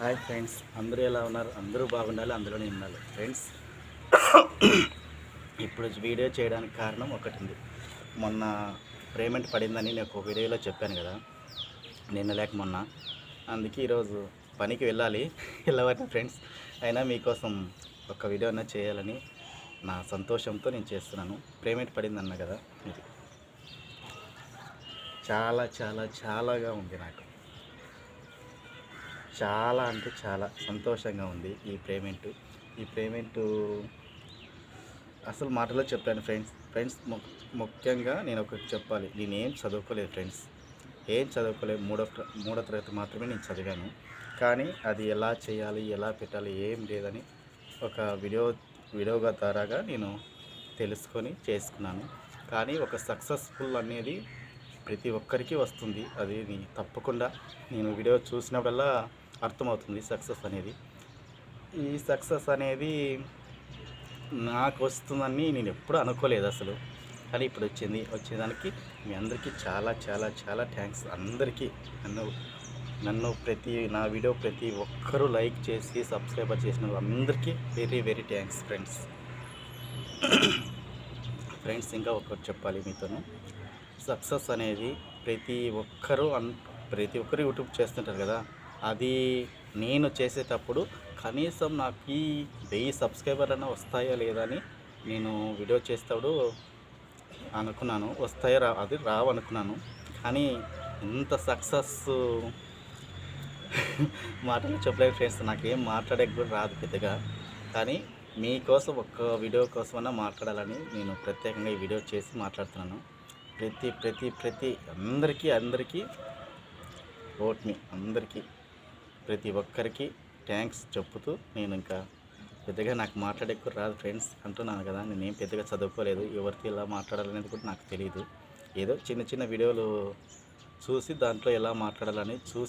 Hi friends అందరూ ఎలా ఉన్నారు? అందరూ బాగుండాలి అందులోనే ఉండాలి ఫ్రెండ్స్ ఇప్పుడు వీడియో చేయడానికి కారణం ఒకటి ఉంది మొన్న పేమెంట్ పడిందని నేను ఒక వీడియోలో చెప్పాను కదా. నిన్న లేక మొన్న. అందుకే ఈరోజు పనికి వెళ్ళాలి. వెళ్ళబట్టిన ఫ్రెండ్స్. అయినా మీకోసం ఒక వీడియో అన్న చేయాలని నా సంతోషంతో నేను చేస్తున్నాను. పేమెంట్ పడింది అన్న కదా ఇది. చాలా చాలా చాలాగా ఉంది నాకు. చాలా అంటే చాలా సంతోషంగా ఉంది ఈ పేమెంట్ ఈ పేమెంట్ అసలు మాటలో చెప్పాను ఫ్రెండ్స్. ఫ్రెండ్స్ ము- ముఖ్యంగా నేను ఒకటి చెప్పాలి. నేనేం చదువుకోలేదు ఫ్రెండ్స్. ఏం చదువుకోలేదు. మూడో మూడో తరగతి మాత్రమే నేను చదివాను. కానీ అది ఎలా చేయాలి ఎలా పెట్టాలి ఏం లేదని ఒక వీడియో వీడియోగా ద్వారాగా నేను తెలుసుకొని చేసుకున్నాను. కానీ ఒక సక్సెస్ఫుల్ అనేది ప్రతి ఒక్కరికి వస్తుంది. అది నీ- తప్పకుండా. నేను వీడియో చూసినప్పుడల్లా అర్థమవుతుంది సక్సెస్ అనేది. ఈ సక్సెస్ అనేది నాకు వస్తుందని నేను ఎప్పుడు అనుకోలేదు అసలు. కానీ ఇప్పుడు వచ్చింది వచ్చేదానికి మీ అందరికీ చాలా చాలా చాలా థ్యాంక్స్. అందరికీ నన్ను నన్ను ప్రతి నా వీడియో ప్రతి ఒక్కరూ లైక్ చేసి సబ్స్క్రైబర్ చేసిన అందరికీ very very thanks friends. Friends ఇంకా ఒకటి చెప్పాలి మీతోను. సక్సెస్ అనేది ప్రతి ఒక్కరూ అన్ ప్రతి ఒక్కరు యూట్యూబ్ చేస్తుంటారు కదా. అది నేను చేసేటప్పుడు కనీసం నాకు ఈ వెయ్యి సబ్స్క్రైబర్ అన్న వస్తాయా లేదా అని నేను వీడియో చేస్తాడు అనుకున్నాను. వస్తాయో రా అది రావనుకున్నాను. కానీ ఇంత సక్సెస్ మాటలు చెప్పలేదు ఫ్రెండ్స్. నాకేం మాట్లాడేకి కూడా రాదు పెద్దగా. కానీ మీకోసం ఒక్క వీడియో కోసమన్నా మాట్లాడాలని నేను ప్రత్యేకంగా ఈ వీడియో చేసి మాట్లాడుతున్నాను. ప్రతి ప్రతి ప్రతి అందరికీ అందరికీ ఓట్ మీ అందరికీ. ప్రతి ఒక్కరికి థ్యాంక్స్ చెప్పుతూ నేను ఇంకా పెద్దగా నాకు మాట్లాడే రాదు ఫ్రెండ్స్ అంటున్నాను కదా నేనేం పెద్దగా చదువుకోలేదు ఎవరితో ఎలా మాట్లాడాలనేది కూడా నాకు తెలియదు ఏదో చిన్న చిన్న వీడియోలు చూసి దాంట్లో ఎలా మాట్లాడాలని చూసి